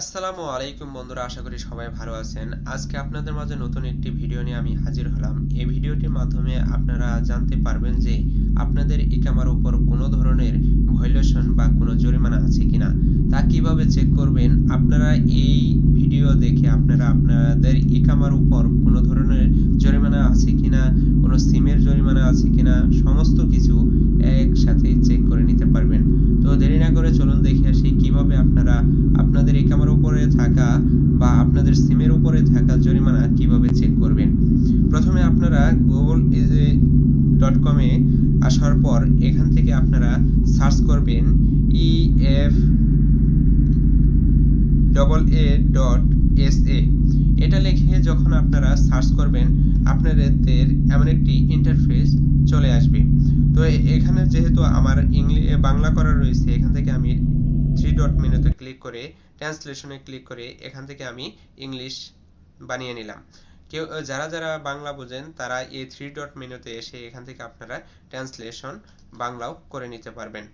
আসসালামু আলাইকুম বন্ধুরা, আশা করি সবাই ভালো আছেন। আজকে আপনাদের মাঝে নতুন একটি ভিডিও নিয়ে আমি হাজির হলাম। এই ভিডিওটির মাধ্যমে আপনারা জানতে পারবেন যে আপনাদের ইকামার উপর কোনো ধরনের ভায়োলেশন বা কোনো জরিমানা আছে কিনা। তা কীভাবে চেক করবেন? আপনারা এই ভিডিও দেখে আপনারা আপনাদের ইকামার উপর কোনো ধরনের জরিমানা আছে কিনা কোনো সিমের জরিমানা আছে কিনা সমস্ত কিছু একসাথে চেক করে নিতে পারবেন তো দেরি না করে চলুন দেখে আসি কীভাবে আপনারা আপনাদের ইকামার উপরে থাকা বা আপনাদের সিমের উপরে থাকা জরিমানা কীভাবে চেক করবেন প্রথমে আপনারা গুগল ডট কমে আসার পর এখান থেকে আপনারা সার্চ করবেন E F double A dot S A এটা লিখে যখন আপনারা সার্চ করবেন, আপনাদের এমন একটি ইন্টারফেস চলে আসবে। তো এখানে যেহেতু আমার ইংলিশ বাংলা করা রয়েছে, এখান থেকে আমি থ্রি ডট মেনুতে ক্লিক করে ট্রান্সলেশনে ক্লিক করে, এখান থেকে আমি ইংলিশ বানিয়ে নিলাম। কেউ যারা যারা বাংলা বোঝেন, তারা এই থ্রি ডট মেনুতে এসে এখান থেকে আপনারা ট্রান্সলেশন বাংলাও করে নিতে পারবেন।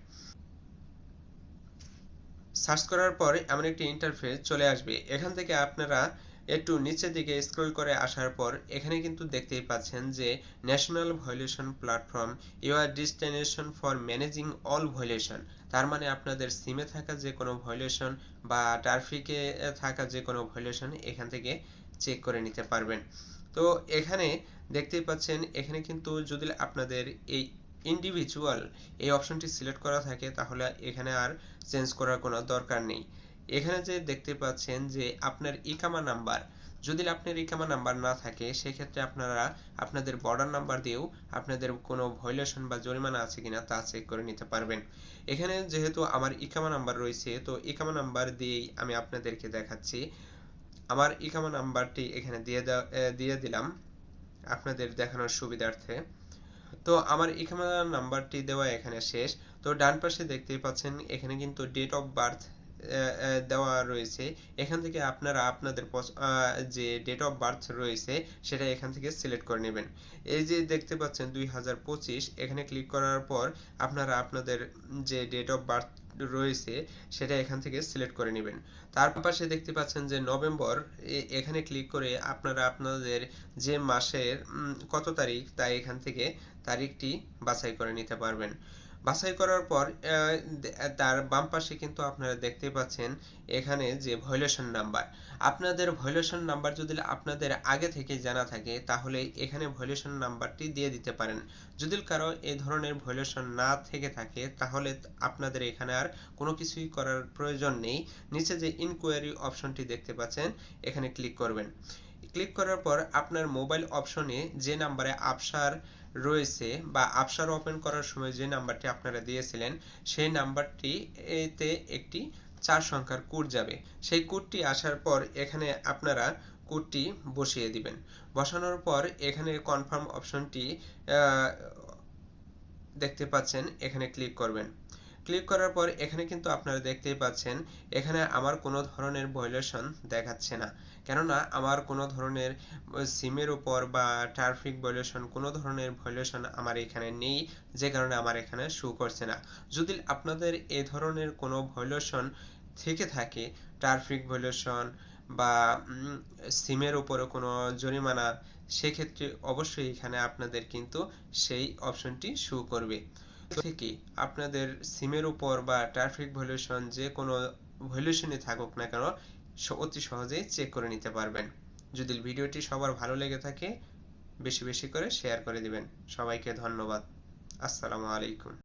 সার্চ করার পর এমন একটি ইন্টারফেস চলে আসবে। এখান থেকে আপনারা একটু নিচের দিকে স্ক্রল করে আসার পর এখানে কিন্তু দেখতেই পাচ্ছেন যে national violation platform your destination for managing all violation তার মানে আপনাদের সিমে থাকা যে কোনো ভয়োলেশন বা ট্রাফিকে থাকা যে কোনো ভয়োলেশন এখান থেকে চেক করে নিতে পারবেন। তো এখানে দেখতেই পাচ্ছেন, এখানে কিন্তু যদি আপনাদের এই ইন্ডিভিজুয়াল এই অপশনটি সিলেক্ট করা থাকে তাহলে এখানে আর চেঞ্জ করার কোনো দরকার নেই। এখানে যে দেখতে পাচ্ছেন যে আপনার ইকামা নাম্বার, যদি আপনার ইকামা নাম্বার না থাকে, সেক্ষেত্রে আপনারা আপনাদের বর্ডার নাম্বার দিয়েও আপনাদের কোনো ভয়লেশন বা জরিমানা আছে কিনা তা চেক করে নিতে পারবেন। এখানে যেহেতু আমার ইকামা নাম্বার রয়েছে, তো ইকামা নাম্বার দিয়েই আমি আপনাদেরকে দেখাচ্ছি। আমার ইকামা নাম্বারটি এখানে দিয়ে দিয়ে দিলাম আপনাদের দেখানোর সুবিধার্থে। তো আমার ইকামা নাম্বারটি দেওয়া এখানে শেষ। তো ডান পাশে দেখতেই পাচ্ছেন, এখানে কিন্তু ডেট অফ বার্থ দেওয়া রয়েছে। এখান থেকে আপনারা আপনাদের যে ডেট অফ বার্থ রয়েছে, সেটা এখান থেকে সিলেক্ট করে নেবেন। এই যে দেখতে পাচ্ছেন দুই হাজার পঁচিশ, এখানে ক্লিক করার পর আপনারা আপনাদের যে ডেট অফ বার্থ রয়েছে, সেটা এখান থেকে সিলেক্ট করে নেবেন। তার পাশে দেখতে পাচ্ছেন যে নভেম্বর এখানে ক্লিক করে আপনারা আপনাদের যে মাসের কত তারিখ তা এখান থেকে তারিখটি বাছাই করে নিতে পারবেন। বাছাই করার পর তার বাম পাশে কিন্তু আপনারা দেখতে পাচ্ছেন এখানে যে ভয়লেশন নাম্বার আপনাদের ভয়লেশন নাম্বার যদি আপনাদের আগে থেকে জানা থাকে, তাহলে এখানে ভয়লেশন নাম্বারটি দিয়ে দিতে পারেন। যদি কারও এই ধরনের ভয়লেশন না থেকে থাকে, তাহলে আপনাদের এখানে আর কোনো কিছুই করার প্রয়োজন নেই। নিচে যে ইনকোয়ারি অপশনটি দেখতে পাচ্ছেন, এখানে ক্লিক করবেন। ক্লিক করার পর আপনার মোবাইল অপশনে যে নাম্বারে আপসার রয়েছে বা আপসার ওপেন করার সময় যে নাম্বারটি আপনারা দিয়েছিলেন, সেই নাম্বারটি এতে একটি চার সংখ্যার কোড যাবে। সেই কোডটি আসার পর এখানে আপনারা কোডটি বসিয়ে দিবেন। বসানোর পর এখানে কনফার্ম অপশনটি দেখতে পাচ্ছেন, এখানে ক্লিক করবেন। ক্লিক করার পর এখানে কিন্তু আপনারা দেখতেই পাচ্ছেন, এখানে আমার কোনো ধরনের ভায়োলেশন দেখাচ্ছে না। কেননা আমার কোনো ধরনের সিমের উপর বা ট্রাফিক ভায়োলেশন কোনো ধরনের ভায়োলেশন আমার এখানে নেই, যে কারণে আমার এখানে শো করছে না। যদি আপনাদের এ ধরনের কোনো ভায়োলেশন থেকে থাকে ট্রাফিক ভায়োলেশন বা সিমের উপরে কোনো জরিমানা, সেক্ষেত্রে অবশ্যই এখানে আপনাদের কিন্তু সেই অপশনটি শো করবে। থেকে আপনাদের সিমের উপর বা ট্রাফিক ভলিউশন যে কোনো ভ্যালুয়েশনই থাকুক না কেন অতি সহজেই চেক করে নিতে পারবেন। যদি ভিডিওটি সবার ভালো লেগে থাকে, বেশি বেশি করে শেয়ার করে দিবেন। সবাইকে ধন্যবাদ। আসসালামু আলাইকুম।